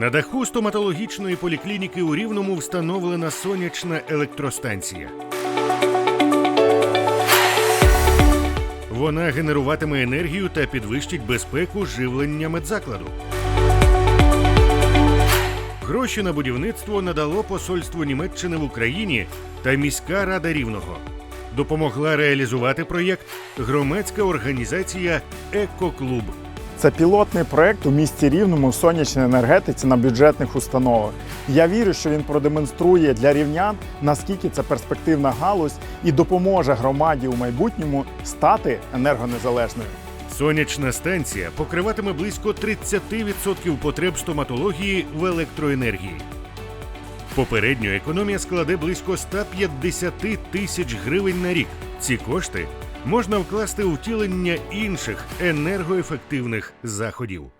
На даху стоматологічної поліклініки у Рівному встановлена сонячна електростанція. Вона генеруватиме енергію та підвищить безпеку живлення медзакладу. Гроші на будівництво надало посольство Німеччини в Україні та міська рада Рівного. Допомогла реалізувати проєкт громадська організація Екоклуб. Це пілотний проект у місті Рівному в сонячній енергетиці на бюджетних установах. Я вірю, що він продемонструє для рівнян, наскільки це перспективна галузь і допоможе громаді у майбутньому стати енергонезалежною. Сонячна станція покриватиме близько 30% потреб стоматології в електроенергії. Попередньо економія складе близько 150 тисяч гривень на рік. Ці кошти можна вкласти у втілення інших енергоефективних заходів.